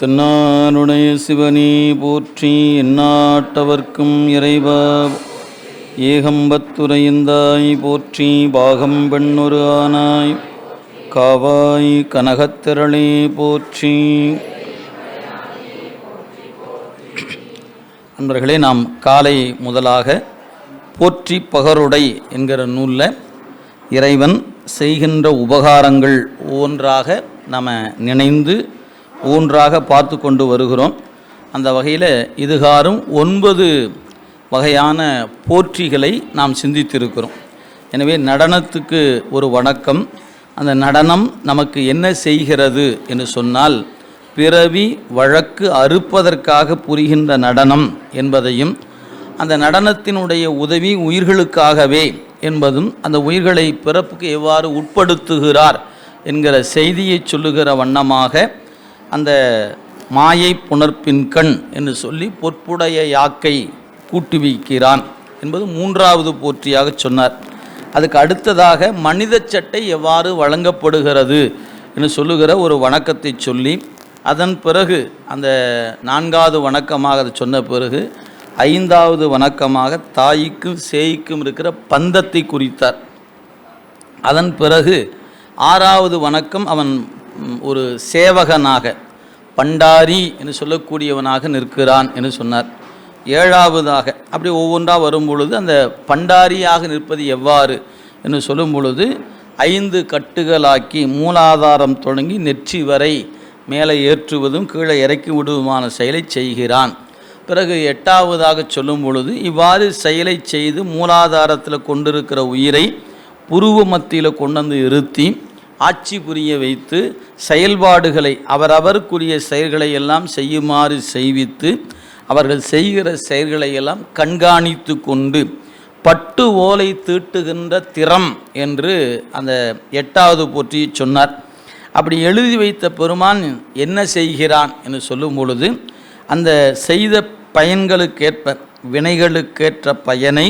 தென்னாருடைய சிவனே போற்றி எந்நாட்டவர்க்கும் இறைவா. ஏகம்பத்துரையந்தாய் போற்றி பாகம் பெண்ணொரு ஆனாய். காவாய் கனகத்திரளே போற்றி. நண்பர்களே நாம் காலை முதலாக போற்றி பகருடை என்கிற நூலில் இறைவன் செய்கின்ற உபகாரங்கள் ஒவ்வொன்றாக நம்ம நினைந்து ஊன்றாக பார்த்து கொண்டு வருகிறோம். அந்த வகையில் இதுகாரும் ஒன்பது வகையான போற்றிகளை நாம் சிந்தித்திருக்கிறோம். எனவே நடனத்துக்கு ஒரு வணக்கம். அந்த நடனம் நமக்கு என்ன செய்கிறது என்று சொன்னால் பிறவி வழக்கு அறுப்பதற்காக புரிகின்ற நடனம் என்பதையும் அந்த நடனத்தினுடைய உதவி உயிர்களுக்காகவே என்பதும் அந்த உயிர்களை பிறப்புக்கு எவ்வாறு உட்படுத்துகிறார் என்கிற செய்தியை சொல்லுகிற வண்ணமாக அந்த மாயை புணர்ப்பின் கண் என்று சொல்லி பொற்புடைய யாக்கை கூட்டுவிக்கிறான் என்பது மூன்றாவது போற்றியாக சொன்னார். அதுக்கு அடுத்ததாக மனித சட்டை எவ்வாறு வழங்கப்படுகிறது என்று சொல்லுகிற ஒரு வணக்கத்தை சொல்லி அதன் பிறகு அந்த நான்காவது வணக்கமாக அதை சொன்ன பிறகு ஐந்தாவது வணக்கமாக தாய்க்கும் சேய்க்கும் இருக்கிற பந்தத்தை குறித்தார். அதன் பிறகு ஆறாவது வணக்கம் அவன் ஒரு சேவகனாக பண்டாரி என்று சொல்லக்கூடியவனாக நிற்கிறான் என்று சொன்னார். ஏழாவதாக அப்படி ஒவ்வொன்றாக வரும் பொழுது அந்த பண்டாரியாக நிற்பது எவ்வாறு என்று சொல்லும் பொழுது ஐந்து கட்டுகளாக்கி மூலாதாரம் தொடங்கி நெற்றி வரை மேலே ஏற்றுவதும் கீழே இறக்கி விடுவதுமான செயலை செய்கிறான். பிறகு எட்டாவதாக சொல்லும் பொழுது இவ்வாறு செயலை செய்து மூலாதாரத்தில் கொண்டிருக்கிற உயிரை புருவ மத்தியில் கொண்டு வந்து இருத்தி ஆட்சி புரிய வைத்து செயல்பாடுகளை அவரவருக்குரிய செயல்களை எல்லாம் செய்யுமாறு செய்வித்து அவர்கள் செய்கிற செயல்களை எல்லாம் கண்காணித்து கொண்டு பட்டு ஓலை தீட்டுகின்ற திறம் என்று அந்த எட்டாவது போற்றி சொன்னார். அப்படி எழுதி வைத்த பெருமான் என்ன செய்கிறான் என்று சொல்லும் பொழுது அந்த செய்த பயன்களுக்கேற்ப வினைகளுக்கேற்ற பயனை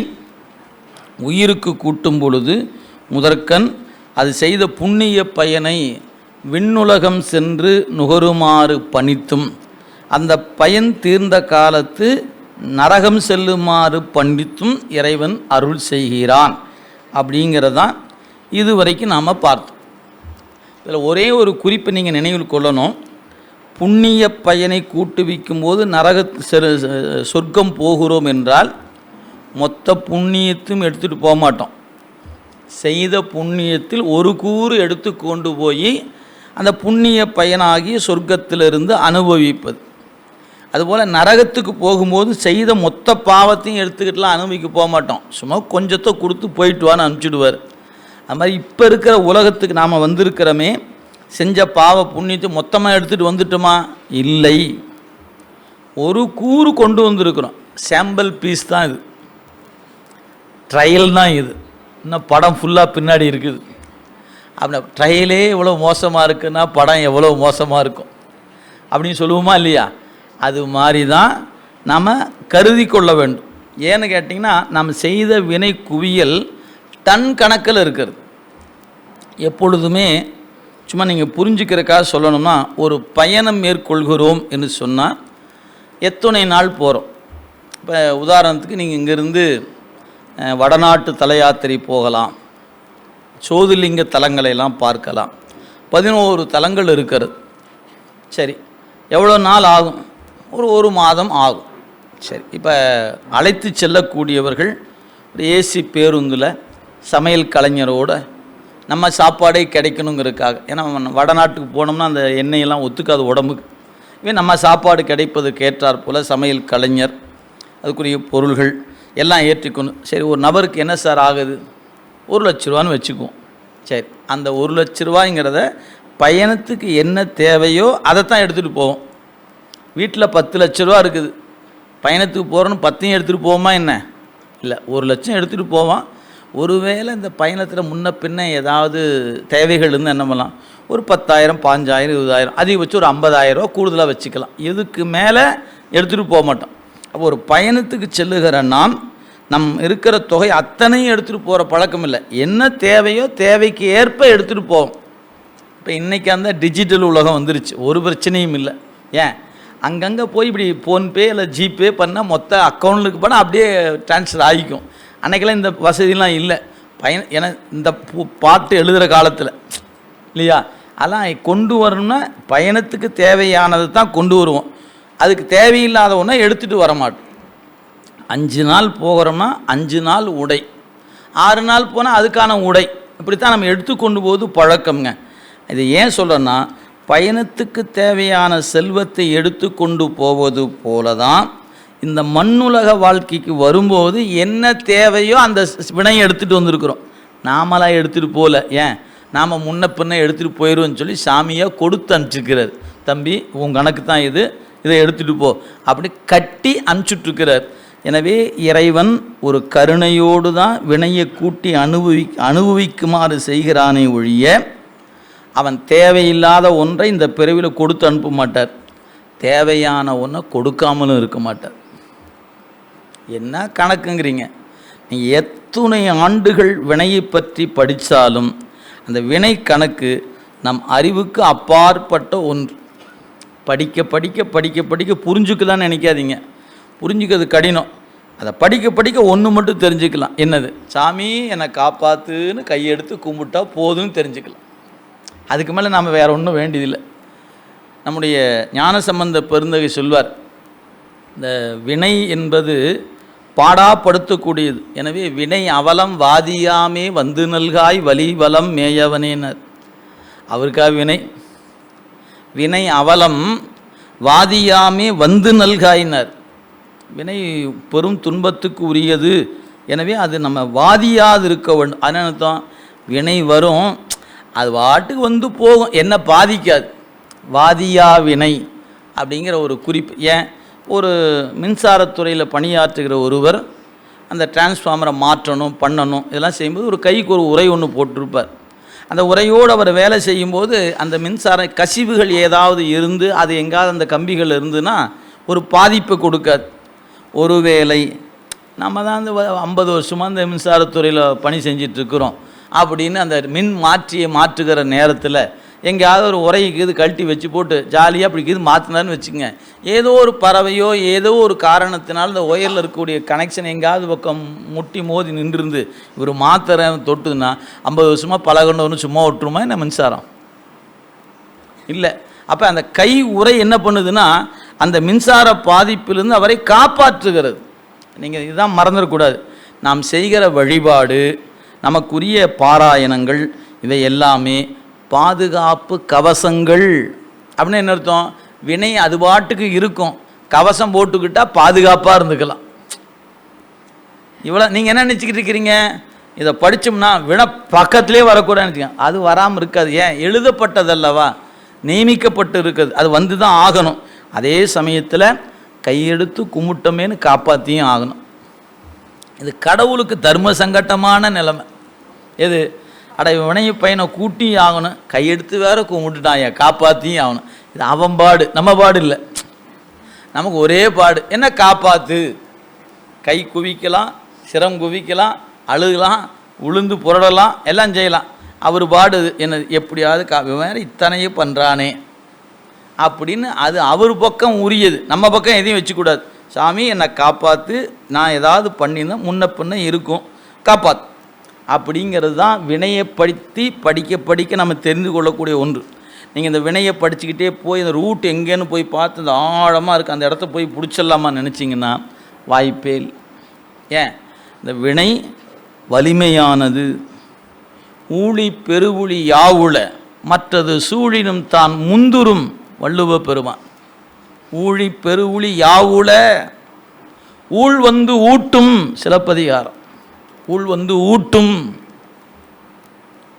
உயிருக்கு கூட்டும் பொழுது முதற்கண் அது செய்த புண்ணிய பயனை விண்ணுலகம் சென்று நுகருமாறு பணித்தும் அந்த பயன் தீர்ந்த காலத்து நரகம் செல்லுமாறு பண்டித்தும் இறைவன் அருள் செய்கிறான் அப்படிங்கிறதான் இதுவரைக்கும் நாம் பார்த்தோம். இதில் ஒரே ஒரு குறிப்பை நீங்கள் நினைவில் கொள்ளணும். புண்ணிய பயனை கூட்டுவிக்கும் போது நரக சொர்க்கம் போகிறோம் என்றால் மொத்த புண்ணியத்தையும் எடுத்துகிட்டு போக மாட்டோம். செய்த புண்ணியத்தில் ஒரு கூறு எடுத்து கொண்டு போய் அந்த புண்ணிய பயனாகி சொர்க்கத்திலிருந்து அனுபவிப்பது. அதுபோல் நரகத்துக்கு போகும்போது செய்த மொத்த பாவத்தையும் எடுத்துக்கிட்டுலாம் அனுபவிக்க போக மாட்டோம். சும்மா கொஞ்சத்தை கொடுத்து போயிட்டு வான்னு அனுப்பிச்சிடுவார். அது மாதிரி இப்போ இருக்கிற உலகத்துக்கு நாம் வந்திருக்கிறோமே செஞ்ச பாவ புண்ணியத்தை மொத்தமாக எடுத்துகிட்டு வந்துட்டோமா? இல்லை. ஒரு கூறு கொண்டு வந்திருக்கிறோம். சாம்பிள் பீஸ் தான் இது. ட்ரையல் தான் இது. இன்னும் படம் ஃபுல்லாக பின்னாடி இருக்குது. அப்படி ட்ரையலே இவ்வளோ மோசமாக இருக்குன்னா படம் எவ்வளோ மோசமாக இருக்கும். அப்படின்னு சொல்லுவோமா இல்லையா? அது மாதிரி தான் நாம் கருதி கொள்ள வேண்டும். ஏன்னு கேட்டிங்கன்னா நாம் செய்த வினை குவியல் டன் கணக்கில் இருக்கிறது. எப்பொழுதுமே சும்மா நீங்கள் புரிஞ்சுக்கிறக்காக சொல்லணும்னா ஒரு பயணம் மேற்கொள்கிறோம் என்று சொன்னால் எத்தனை நாள் போகிறோம் இப்போ உதாரணத்துக்கு நீங்கள் இங்கேருந்து வடநாட்டு தல யாத்திரை போகலாம். சோதிலிங்க தலங்களை எல்லாம் பார்க்கலாம். பதினோரு தலங்கள் இருக்கிறது. சரி எவ்வளோ நாள் ஆகும்? ஒரு ஒரு மாதம் ஆகும். சரி இப்போ அழைத்து செல்லக்கூடியவர்கள் ஒரு ஏசி பேருந்தில் சமையல் கலைஞரோட நம்ம சாப்பாடே கிடைக்கணுங்கிறதுக்காக ஏன்னா வடநாட்டுக்கு போனோம்னா அந்த எண்ணெயெல்லாம் ஒத்துக்காது உடம்புக்கு. இவன் நம்ம சாப்பாடு கிடைப்பதுக்கு ஏற்றாற் போல் சமையல் கலைஞர் அதுக்குரிய பொருள்கள் எல்லாம் ஏற்றிக்கணும். சரி ஒரு நபருக்கு என்ன சார் ஆகுது? ஒரு லட்ச ரூபான்னு வச்சுக்குவோம். சரி அந்த ஒரு லட்ச ரூபாய்ங்கிறத பயணத்துக்கு என்ன தேவையோ அதைத்தான் எடுத்துகிட்டு போவோம். வீட்டில் பத்து லட்ச ரூபா இருக்குது. பயணத்துக்கு போகிறோன்னு பத்தையும் எடுத்துகிட்டு போவோமா என்ன? இல்லை ஒரு லட்சம் எடுத்துகிட்டு போவான் ஒருவேளை இந்த பயணத்தில் முன்ன பின்ன ஏதாவது தேவைகள் இருந்து என்ன பண்ணலாம்? ஒரு பத்தாயிரம் பாஞ்சாயிரம் இருபதாயிரம் அதிகபட்சம் ஒரு ஐம்பதாயிரம் ரூபா கூடுதலாக வச்சுக்கலாம். இதுக்கு மேலே எடுத்துகிட்டு போக மாட்டோம். ஒரு பயணத்துக்கு செல்லுகிற நாம் நம் இருக்கிற தொகை அத்தனையும் எடுத்துகிட்டு போகிற பழக்கம் இல்லை. என்ன தேவையோ தேவைக்கு ஏற்ப எடுத்துகிட்டு போவோம். இப்போ இன்றைக்கி அந்த டிஜிட்டல் உலகம் வந்துருச்சு. ஒரு பிரச்சனையும் இல்லை. ஏன்? அங்கங்கே போய் இப்படி ஃபோன்பே இல்லை ஜிபே பண்ணால் மொத்த அக்கௌண்ட்டுக்கு போனால் அப்படியே ட்ரான்ஸ்ஃபர் ஆகிக்கும். அன்றைக்கெல்லாம் இந்த வசதிலாம் இல்லை. பயன் ஏன்னா இந்த பு- பாட்டு எழுதுகிற காலத்தில் இல்லையா? அதெல்லாம் கொண்டு வரணும்னா பயணத்துக்கு தேவையானது தான் கொண்டு வருவோம். அதுக்கு தேவையில்லாத ஒன்றை எடுத்துகிட்டு வர மாட்டோம் அஞ்சு நாள் போகிறோம்னா அஞ்சு நாள் உடை. ஆறு நாள் போனால் அதுக்கான உடை. இப்படித்தான் நம்ம எடுத்துக்கொண்டு போவது பழக்கம்ங்க. இது ஏன் சொல்கிறேன்னா பயணத்துக்கு தேவையான செல்வத்தை எடுத்து கொண்டு போவது போல தான் இந்த மண்ணுலக வாழ்க்கைக்கு வரும்போது என்ன தேவையோ அந்த வினையை எடுத்துகிட்டு வந்திருக்கிறோம். நாமளாக எடுத்துகிட்டு போகல ஏன்? நாம் முன்ன பின்ன எடுத்துகிட்டு போயிடுவோம்னு சொல்லி சாமியாக கொடுத்து அனுப்பிச்சிருக்கிறார். தம்பி உன் கணக்கு தான் இது. இதை எடுத்துகிட்டு போ. அப்படி கட்டி அனுப்பிச்சுட்ருக்கிறார். எனவே இறைவன் ஒரு கருணையோடு தான் வினையை கூட்டி அனுபவி அனுபவிக்குமாறு செய்கிறானே ஒழிய அவன் தேவையில்லாத ஒன்றை இந்த பிறவியில் கொடுத்து அனுப்ப மாட்டார். தேவையான ஒன்றை கொடுக்காமலும் இருக்க மாட்டார். என்ன கணக்குங்கிறீங்க? நீ எத்துணை ஆண்டுகள் வினையை பற்றி படித்தாலும் அந்த வினை கணக்கு நம் அறிவுக்கு அப்பாற்பட்ட ஒன்று. படிக்க படிக்க படிக்க படிக்க புரிஞ்சுக்கலாம்னு நினைக்காதீங்க. புரிஞ்சுக்கிறது கடினம். அதை படிக்க படிக்க ஒன்று மட்டும் தெரிஞ்சுக்கலாம். என்னது? சாமி என்னை காப்பாத்துன்னு கையெடுத்து கும்பிட்டா போதும்னு தெரிஞ்சுக்கலாம். அதுக்கு மேலே நாம் வேற ஒன்றும் வேண்டியதில்லை. நம்முடைய ஞான சம்பந்த பெருந்தகை சொல்வார் இந்த வினை என்பது பாடாப்படுத்தக்கூடியது. எனவே வினை அவலம் வாதியாமே வந்து நல்காய் வலி வலம் மேயவனேனர். அவருக்கா வினை. வினை அவலம் வாதியாமே வந்து நல்காயினர். வினை பெரும் துன்பத்துக்கு உரியது. எனவே அது நம்ம வாதியாது இருக்க வேண்டும் அதனால அர்த்தம்? வினை வரும் அது பாட்டுக்கு வந்து போகும். என்ன பாதிக்காது. வாதியா வினை அப்படிங்கிற ஒரு குறிப்பு. ஏன்? ஒரு மின்சாரத்துறையில் பணியாற்றுகிற ஒருவர் அந்த டிரான்ஸ்ஃபார்மரை மாற்றணும் பண்ணணும் இதெல்லாம் செய்யும்போது ஒரு கைக்கு ஒரு உரை ஒன்று போட்டிருப்பார். அந்த உரையோடு அவர் வேலை செய்யும்போது அந்த மின்சார கசிவுகள் ஏதாவது இருந்து அது எங்காவது அந்த கம்பிகள் இருந்துன்னா ஒரு பாதிப்பு கொடுக்க. ஒரு ஒருவேளை நம்ம தான் அந்த ஐம்பது வருஷமாக அந்த மின்சாரத்துறையில் பணி செஞ்சிட்ருக்குறோம் அப்படின்னு அந்த மின் மாற்றியை மாற்றுகிற நேரத்தில் எங்கேயாவது ஒரு உரைக்கு இது கழட்டி வச்சு போட்டு ஜாலியாக அப்படி இது மாற்றினான்னு வச்சுக்கோங்க. ஏதோ ஒரு பறவையோ ஏதோ ஒரு காரணத்தினால் இந்த ஒயரில் இருக்கக்கூடிய கனெக்ஷன் எங்கேயாவது பக்கம் முட்டி மோதி நின்றுருந்து இவர் மாத்திரை தொட்டுதுன்னா ஐம்பது வருஷமாக பழகணும்னு சும்மா விட்டுருமா என்ன மின்சாரம்? இல்லை. அப்போ அந்த கை உரை என்ன பண்ணுதுன்னா அந்த மின்சார பாதிப்பிலிருந்து அவரை காப்பாற்றுகிறது. நீங்கள் இதுதான் மறந்துடக்கூடாது நாம் செய்கிற வழிபாடு நமக்குரிய பாராயணங்கள் இதை எல்லாமே பாதுகாப்பு கவசங்கள் அப்படின்னு என்ன அர்த்தம்? வினை அது பாட்டுக்கு இருக்கும். கவசம் போட்டுக்கிட்டா பாதுகாப்பாக இருந்துக்கலாம். இவ்வளோ நீங்கள் என்ன நினச்சிக்கிட்டு இருக்கிறீங்க? இதை படித்தோம்னா வின பக்கத்திலே வரக்கூடாதுன்னு வச்சுக்கோங்க அது வராமல் இருக்காது. ஏன்? எழுதப்பட்டதல்லவா? நியமிக்கப்பட்டு இருக்குது. அது வந்து தான் ஆகணும். அதே சமயத்தில் கையெடுத்து கும்பிட்டோமேனு காப்பாற்றியும் ஆகணும். இது கடவுளுக்கு தர்ம சங்கட்டமான நிலைமை. எது? அட வினைய பையனை கூட்டி ஆகணும். கையெடுத்து வேற கும்பிட்டுட்டான். காப்பாற்றியும் ஆகணும். இது அவன் பாடு. நம்ம பாடு இல்லை. நமக்கு ஒரே பாடு. என்ன காப்பாத்து? கை குவிக்கலாம் சிரம் குவிக்கலாம் அழுகலாம் உளுந்து புரடலாம் எல்லாம் செய்யலாம். அவர் பாடு என்ன எப்படியாவது கா வேறு இத்தனையும் பண்ணுறானே அப்படின்னு அது அவர் பக்கம் உரியது. நம்ம பக்கம் எதையும் வச்சுக்கூடாது. சாமி என்னை காப்பாற்று நான் ஏதாவது பண்ணியிருந்தேன் முன்ன பின்ன இருக்கும். காப்பாற்று அப்படிங்கிறது தான் வினையப்படுத்தி படிக்க படிக்க நம்ம தெரிந்து கொள்ளக்கூடிய ஒன்று. நீங்கள் இந்த வினையை படிச்சுக்கிட்டே போய் இந்த ரூட் எங்கேன்னு போய் பார்த்து இந்த ஆழமாக இருக்குது அந்த இடத்த போய் பிடிச்சிடலாமா நினச்சிங்கன்னா வாய்ப்பே ஏன்? இந்த வினை வலிமையானது. ஊழி பெருவுளி யாவுள மற்றது சூழினும் தான் முந்துரும் வள்ளுவ பெருமான். ஊழி பெருவுளி யாவுள ஊழ் வந்து ஊட்டும் சிலப்பதிகாரம். உள் வந்து ஊட்டும்.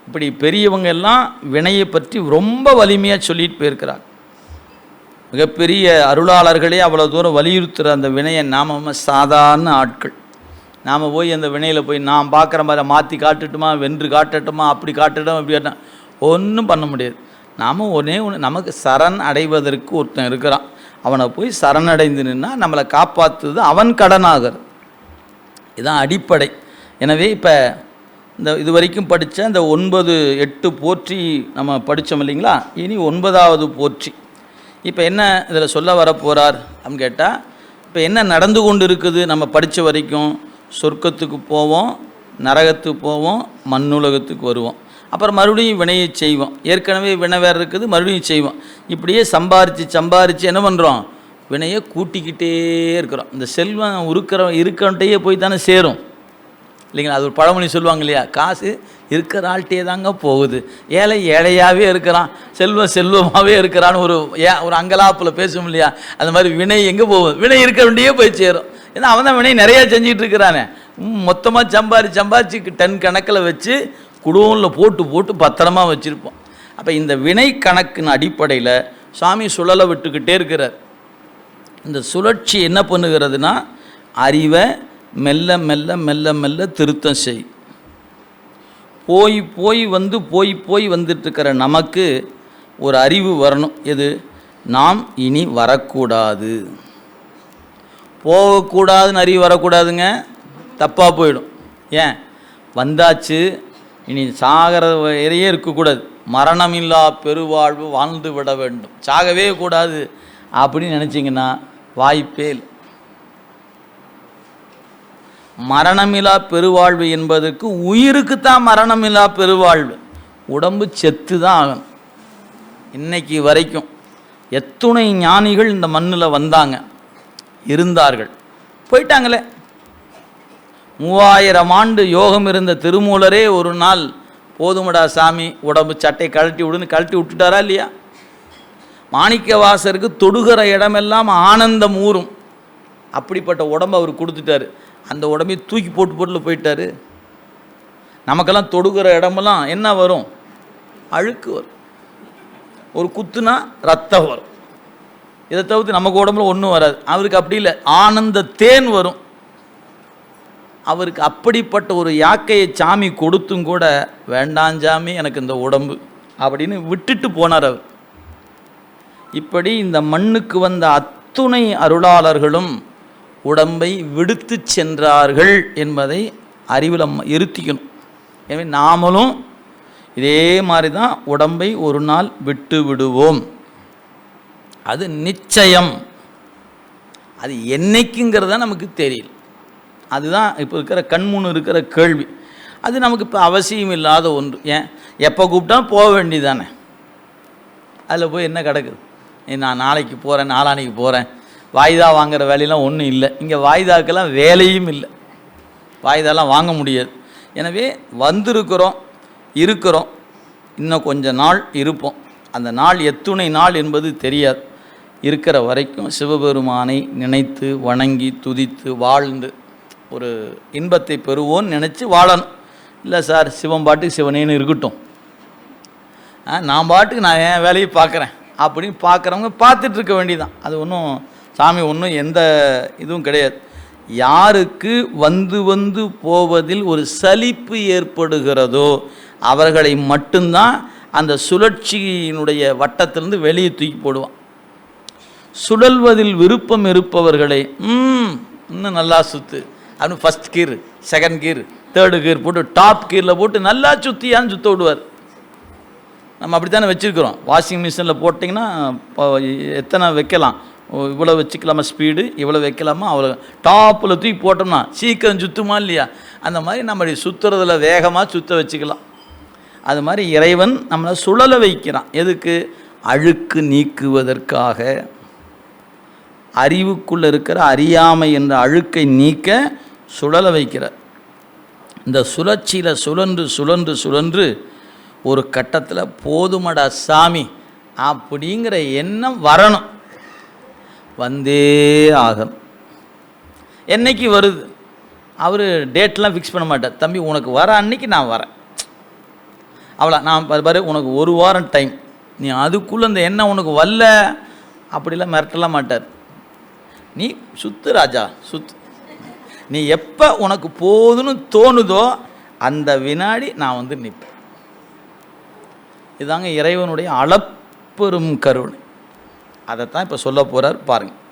இப்படி பெரியவங்க எல்லாம் வினையை பற்றி ரொம்ப வலிமையாக சொல்லிட்டு போயிருக்கிறார். மிகப்பெரிய அருளாளர்களே அவ்வளோ தூரம் வலியுறுத்துகிற அந்த வினையை நாம சாதாரண ஆட்கள். நாம் போய் அந்த வினையில் போய் நான் பார்க்குற மாதிரி மாற்றி காட்டட்டுமா வென்று காட்டட்டுமா அப்படி காட்டட்டும் அப்படி காட்டணும் ஒன்றும் பண்ண முடியாது. நாம் ஒன்றே ஒன்று நமக்கு சரண் அடைவதற்கு ஒருத்தன் இருக்கிறான். அவனை போய் சரணடைந்து நின்னா நம்மளை காப்பாற்றுறது அவன் கடனாகிறது. இதுதான் அடிப்படை. எனவே இப்போ இந்த இது வரைக்கும் படித்த இந்த ஒன்பது எட்டு போற்றி நம்ம படித்தோம் இல்லைங்களா? இனி ஒன்பதாவது போற்றி. இப்போ என்ன இதில் சொல்ல வரப்போகிறார் அப்படின்னு கேட்டால் இப்போ என்ன நடந்து கொண்டு இருக்குது நம்ம படித்த வரைக்கும்? சொர்க்கத்துக்கு போவோம் நரகத்துக்கு போவோம் மண்ணுலகத்துக்கு வருவோம். அப்புறம் மறுபடியும் வினையை செய்வோம். ஏற்கனவே வினை வேறு இருக்குது மறுபடியும் செய்வோம். இப்படியே சம்பாரித்து சம்பாரித்து என்ன பண்ணுறோம் வினையை கூட்டிக்கிட்டே இருக்கிறோம். இந்த செல்வம் இருக்கிற இருக்கன்ட்டையே போய் தானே சேரும். இல்லைங்களா? அது ஒரு பழமொழி சொல்லுவாங்க இல்லையா? காசு இருக்கிற ஆள்கிட்டே தாங்க போகுது. ஏழை ஏழையாகவே இருக்கிறான். செல்வம் செல்வமாகவே இருக்கிறான்னு ஒரு ஏ ஒரு அங்கலாப்பில் பேசும் இல்லையா? அந்த மாதிரி வினை எங்கே போகும் வினை இருக்க வேண்டியே போய் சேரும். ஏன்னா அவன் தான் வினை நிறையா செஞ்சிட்டு இருக்கிறானே. மொத்தமாக சம்பாரி சம்பாரிச்சு டன் கணக்கில் வச்சு குடோனில் போட்டு போட்டு பத்திரமா வச்சுருப்போம். அப்போ இந்த வினை கணக்கின் அடிப்படையில் சாமி சுழலை விட்டுக்கிட்டே இருக்கிறார். இந்த சுழற்சி என்ன பண்ணுகிறதுனா அறிவை மெல்ல மெல்ல மெல்ல மெல்ல திருத்தம் செய். போய் போய் வந்து போய் போய் வந்துட்டுருக்கிற நமக்கு ஒரு அறிவு வரணும். எது? நாம் இனி வரக்கூடாது. போகக்கூடாதுன்னு அறிவு வரக்கூடாதுங்க. தப்பாக போயிடும். ஏன்? வந்தாச்சு இனி சாகிற வரையே இருக்கக்கூடாது. மரணமில்லா பெருவாழ்வு வாழ்ந்து விட வேண்டும். சாகவே கூடாது. அப்படின்னு நினச்சிங்கன்னா வாய்ப்பே இல்லை. மரணமில்லா பெருவாழ்வு என்பதற்கு உயிருக்கு தான் மரணமில்லா பெருவாழ்வு. உடம்பு செத்து தான் ஆகணும். இன்னைக்கு வரைக்கும் எத்துணை ஞானிகள் இந்த மண்ணில் வந்தாங்க. இருந்தார்கள். போயிட்டாங்களே. மூவாயிரம் ஆண்டு யோகம் இருந்த திருமூலரே ஒரு நாள் போதுமடா சாமி உடம்பு சட்டை கழட்டி விடுன்னு கழட்டி விட்டுட்டாரா இல்லையா? மாணிக்க வாசருக்கு தொடுகிற இடமெல்லாம் ஆனந்தம் ஊறும். அப்படிப்பட்ட உடம்பு அவர் கொடுத்துட்டாரு. அந்த உடம்பையும் தூக்கி போட்டு போட்டுல போயிட்டார். நமக்கெல்லாம் தொடுகிற இடமெல்லாம் என்ன வரும்? அழுக்கு வரும். ஒரு குத்துனா ரத்தம் வரும். இதை தவிர்த்து நமக்கு உடம்புல ஒன்றும் வராது. அவருக்கு அப்படி இல்லை. ஆனந்த தேன் வரும். அவருக்கு அப்படிப்பட்ட ஒரு யாக்கையை சாமி கொடுத்தும் கூட வேண்டாம் சாமி எனக்கு இந்த உடம்பு அப்படின்னு விட்டுட்டு போனார் அவர். இப்படி இந்த மண்ணுக்கு வந்த அத்துணை அருளாளர்களும் உடம்பை விடுத்து சென்றார்கள் என்பதை அறிவில் இருத்திக்கணும். எனவே நாமளும் இதே மாதிரி தான் உடம்பை ஒரு நாள் விட்டு விடுவோம். அது நிச்சயம். அது என்னைக்குங்கிறத நமக்கு தெரியல. அதுதான் இப்போ இருக்கிற கண்முன் இருக்கிற கேள்வி. அது நமக்கு இப்போ அவசியம் இல்லாத ஒன்று. ஏன்? எப்போ கூப்பிட்டா போக வேண்டியதானே அதில் போய் என்ன கிடக்குது? ஏ, நான் நாளைக்கு போகிறேன் நாளானைக்கு போகிறேன் வாய்தா வாங்குற வேலையெல்லாம் ஒன்றும் இல்லை. இங்கே வாய்தாக்கெல்லாம் வேலையும் இல்லை. வாய்தாலாம் வாங்க முடியாது. எனவே வந்திருக்கிறோம் இருக்கிறோம். இன்னும் கொஞ்ச நாள் இருப்போம். அந்த நாள் எத்துணை நாள் என்பது தெரியாது. இருக்கிற வரைக்கும் சிவபெருமானை நினைத்து வணங்கி துதித்து வாழ்ந்து ஒரு இன்பத்தை பெறுவோன்னு நினச்சி வாழணும். இல்லை சார் சிவன் பாட்டுக்கு சிவனேன்னு இருக்கட்டும். நான் பாட்டுக்கு நான் என் வேலையை பார்க்குறேன். அப்படின்னு பார்க்குறவங்க பார்த்துட்ருக்க வேண்டியதான் அது ஒன்றும் சாமி ஒன்றும் எந்த இதுவும் கிடையாது. யாருக்கு வந்து வந்து போவதில் ஒரு சலிப்பு ஏற்படுகிறதோ அவர்களை மட்டும்தான் அந்த சுழற்சியினுடைய வட்டத்திலிருந்து வெளியே தூக்கி போடுவான். சுழல்வதில் விருப்பம் இருப்பவர்களை ம் இன்னும் நல்லா சுத்து. அப்படின்னு first gear second gear third gear போட்டு டாப் கீரில் போட்டு நல்லா சுற்றியான்னு சுற்ற விடுவார். நம்ம அப்படி தானே வச்சுருக்குறோம் வாஷிங் மிஷினில் போட்டிங்கன்னா இப்போ எத்தனை வைக்கலாம்? இவ்வளோ வச்சுக்கலாமா ஸ்பீடு இவ்வளோ வைக்கலாமா? அவ்வளோ டாப்பில் தூக்கி போட்டோம்னா சீக்கிரம் சுத்துமா இல்லையா? அந்த மாதிரி நம்ம சுற்றுறதுல வேகமாக சுத்த வச்சுக்கலாம். அது மாதிரி இறைவன் நம்மளை சுழலை வைக்கிறான். எதுக்கு? அழுக்கு நீக்குவதற்காக. அறிவுக்குள்ளே இருக்கிற அறியாமை என்ற அழுக்கை நீக்க சுழலை வைக்கிறார். இந்த சுழற்சியில் சுழன்று சுழன்று சுழன்று ஒரு கட்டத்தில் போதுமடா சாமி அப்படிங்கிற எண்ணம் வரணும். வந்தே ஆகும். என்னைக்கு வருது? அவர் டேட்லாம் ஃபிக்ஸ் பண்ண மாட்டார். தம்பி உனக்கு வர அன்னைக்கு நான் வரேன். அவ்வளோ நான் பாரு பாரு உனக்கு ஒரு வாரம் டைம் நீ அதுக்குள்ளே இந்த எண்ணம் உனக்கு வரல. அப்படிலாம் மிரட்டலாம் மாட்டார். நீ சுத்து ராஜா சுத்து. நீ எப்போ உனக்கு போதுன்னு தோணுதோ அந்த வினாடி நான் வந்து நிற்பேன் இதாங்க இறைவனுடைய அளப்பெரும் கருணை. அதைத்தான் இப்போ சொல்ல போகிறார் பாருங்கள்